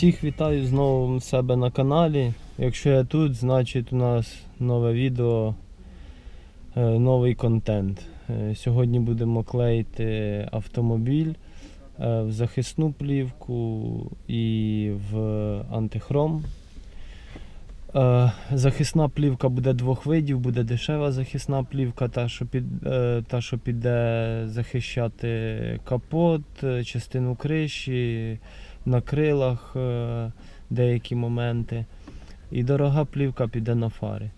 Всіх вітаю знову в себе на каналі. Якщо я тут, значить у нас нове відео, е, новий контент. Е, Сьогодні будемо клеїти автомобіль е, в захисну плівку і в антихром. Захисна плівка буде двох видів, буде дешева захисна плівка, та що, під, та, що піде захищати капот, частину криші, на крилах е, деякі моменти. І дорога плівка піде на фари.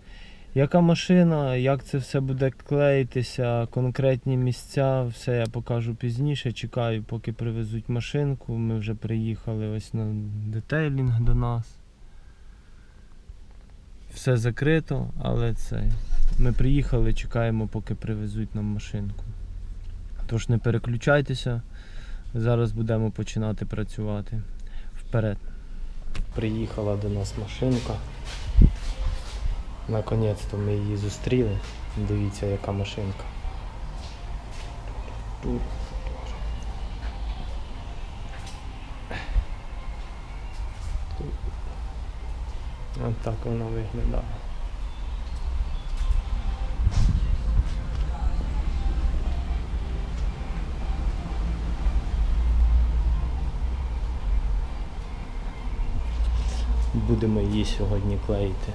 Яка машина, як це все буде клеїтися, конкретні місця, все я покажу пізніше. Чекаю, поки привезуть машинку. Ми вже приїхали ось на детейлінг до нас. Все закрито, але це. Ми приїхали, чекаємо, поки привезуть нам машинку. Тож не переключайтеся. Зараз будемо починати працювати. Вперед. Приїхала до нас машинка. Наконець-то ми її зустріли. Дивіться, яка машинка. Тут. Ось так вона виглядає. Будемо її сьогодні клеїти.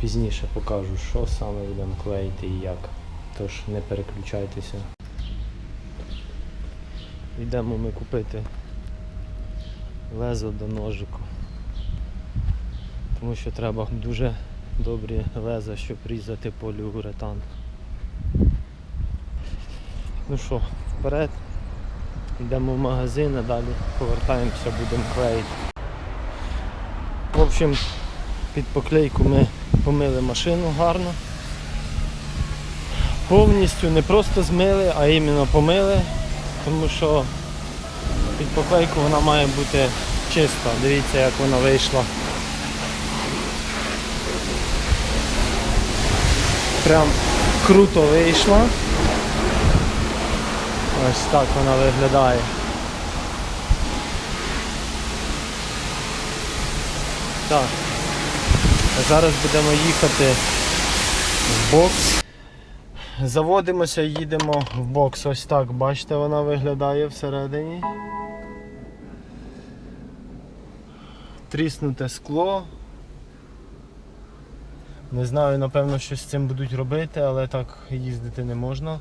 Пізніше покажу, що саме будемо клеїти і як. Тож не переключайтеся. Йдемо ми купити лезо до ножику. Тому що треба дуже добрі леза, щоб різати поліуретан. Ну що, вперед. Йдемо в магазин, а далі повертаємося, будемо клеїти. В общем, під поклейку ми помили машину гарно. Повністю не просто змили, а іменно помили, тому що під поклейку вона має бути чиста. Дивіться, як вона вийшла. Прям круто вийшла. Ось так вона виглядає. Так. Зараз будемо їхати в бокс. Заводимося, їдемо в бокс. Ось так, бачите, вона виглядає всередині. Тріснуте скло. Не знаю, напевно, що з цим будуть робити, але так їздити не можна.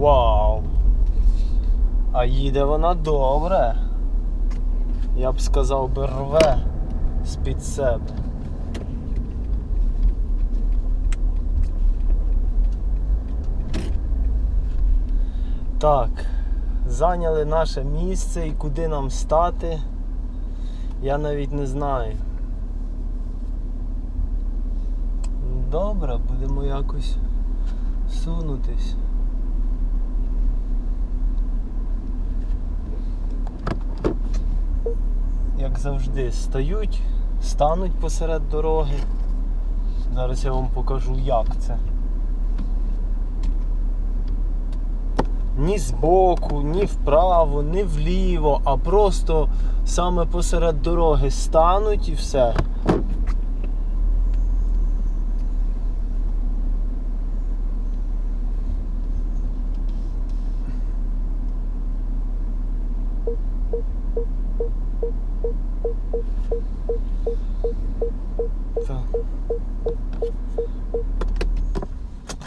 Вау! А їде вона добре. Я б сказав би рве з-під себе. Так, зайняли наше місце і куди нам стати, я навіть не знаю. Добре, будемо якось сунутись. Як завжди, стають, стануть посеред дороги. Зараз я вам покажу, як це. Ні збоку, ні вправо, ні вліво, а просто саме посеред дороги стануть і все.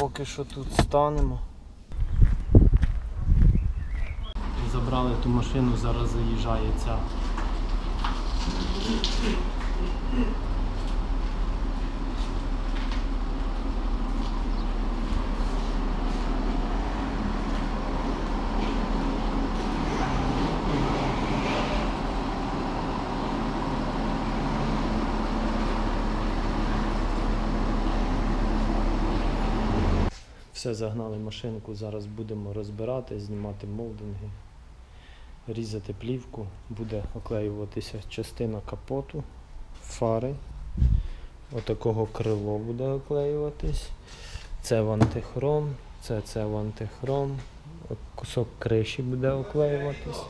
Поки що тут станемо. Забрали ту машину, зараз заїжджає ця. Все загнали машинку, зараз будемо розбирати, знімати молдинги, різати плівку, буде оклеюватися частина капоту, фари. Отакого крило буде оклеюватись. Це в антихром, це це в антихром. Кусок криші буде оклеюватись.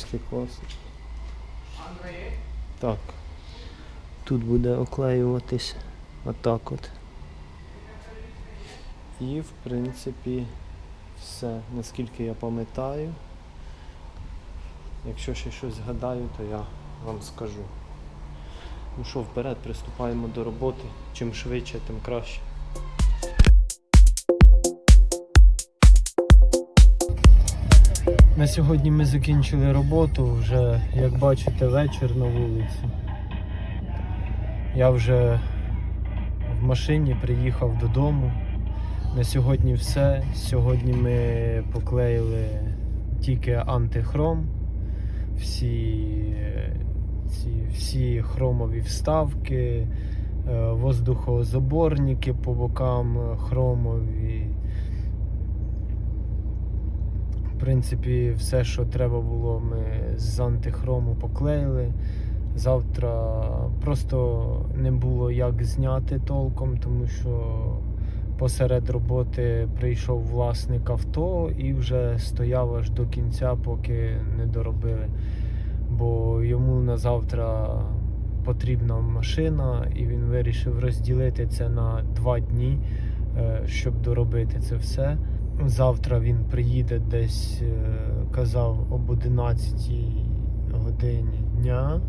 Диски класні. Так. Тут буде оклеюватись отак от. І в принципі все, наскільки я пам'ятаю. Якщо ще щось згадаю, то я вам скажу. Ну що, вперед, приступаємо до роботи. Чим швидше, тим краще. На сьогодні ми закінчили роботу, вже, як бачите, вечір на вулиці. Я вже в машині приїхав додому. На сьогодні все. Сьогодні ми поклеїли тільки антихром, всі, ці, всі хромові вставки, е, воздухозаборники по бокам е, хромові. Принципі, все, що треба було, ми з антихрому поклеїли. Завтра просто не було як зняти толком, тому що посеред роботи прийшов власник авто і вже стояв аж до кінця, поки не доробили. Бо йому на завтра потрібна машина, і він вирішив розділити це на два дні, е, щоб доробити це все. Завтра він приїде десь, е, казав, об 11 годині дня.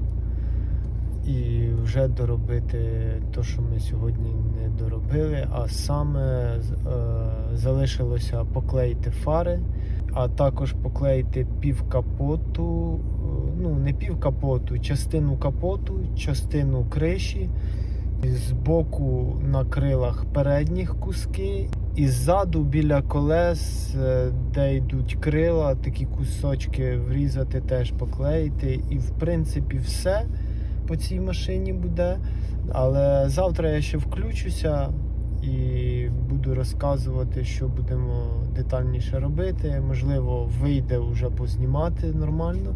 І вже доробити те, що ми сьогодні не доробили, а саме е, залишилося поклеїти фари, а також поклеїти пів капоту, е, ну не пів капоту, частину капоту, частину криші, з боку на крилах передніх куски, і ззаду біля колес, е, де йдуть крила, такі кусочки врізати, теж поклеїти. І в принципі все по цій машині буде. Але завтра я ще включуся і буду розказувати, що будемо детальніше робити. Можливо, вийде вже познімати нормально.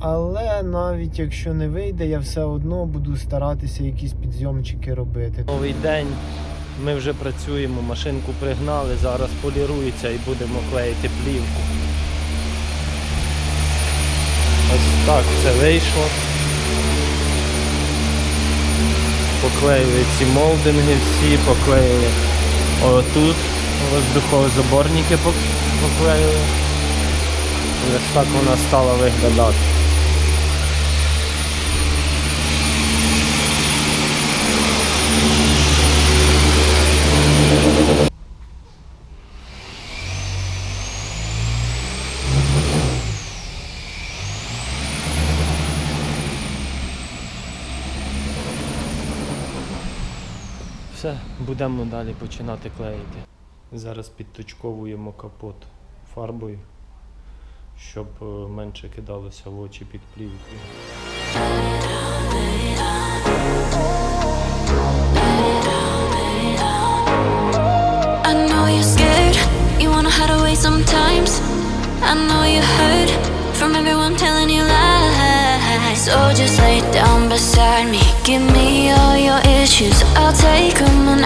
Але навіть якщо не вийде, я все одно буду старатися якісь підйомчики робити. Новий день. Ми вже працюємо, машинку пригнали, зараз полірується і будемо клеїти плівку. Ось так це вийшло. Поклеїли ці молдинги всі, поклеїли отут воздухозаборники пок- поклеїли. Ось так вона стала виглядати. Все, будемо далі починати клеїти. Зараз підточковуємо капот фарбою, щоб е, менше кидалося в очі під плівкою. Sometimes. I know you heard from everyone telling you lies. So just lay down beside me, give me all your issues. I'll take 'em and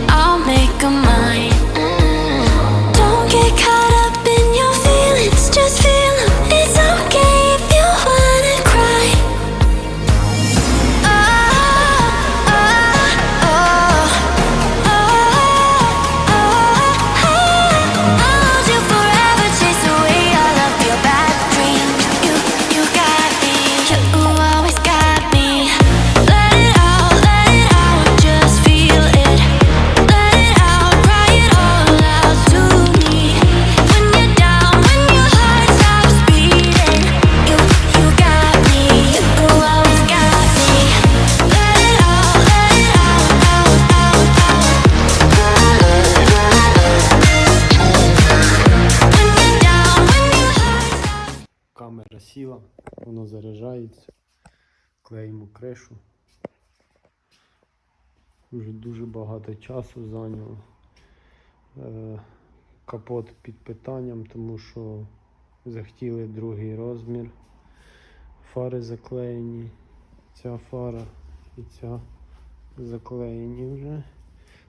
клеїмо кришу. Вже дуже багато часу зайняло. Е, Капот під питанням, тому що захотіли другий розмір. Фари заклеєні. Ця фара і ця заклеєні вже.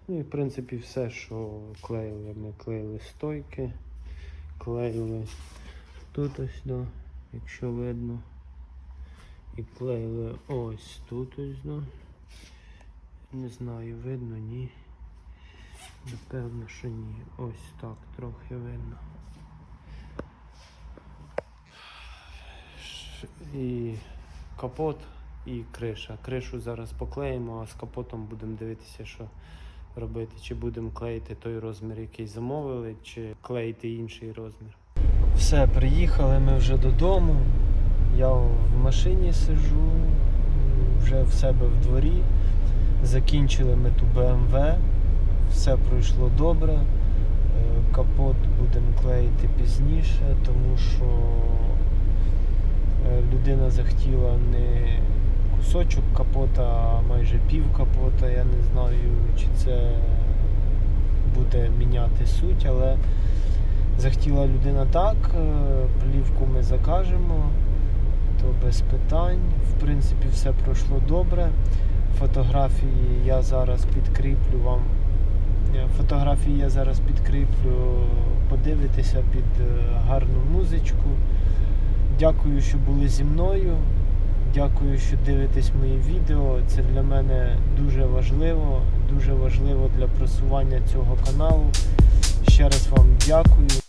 Ну і в принципі все, що клеїли. Ми клеїли стойки, клеїли тут ось, да, якщо видно. І клеїли ось тут ось, да. Не знаю, видно, ні. Напевно, що ні. Ось так трохи видно. І капот, і криша. Кришу зараз поклеїмо, а з капотом будемо дивитися, що робити. Чи будемо клеїти той розмір, який замовили, чи клеїти інший розмір. Все, приїхали ми вже додому. Я в машині сиджу, вже в себе в дворі. Закінчили ми ту BMW, все пройшло добре. Е, Капот будемо клеїти пізніше, тому що е, людина захотіла не кусочок капота, а майже пів капота. Я не знаю, чи це буде міняти суть, але захотіла людина так, е, плівку ми закажемо, то без питань. В принципі, все пройшло добре. Фотографії я зараз підкріплю вам. Е, Фотографії я зараз підкріплю, подивитися під е, гарну музичку. Дякую, що були зі мною. Дякую, що дивитесь мої відео. Це для мене дуже важливо, дуже важливо для просування цього каналу. Ще раз вам дякую.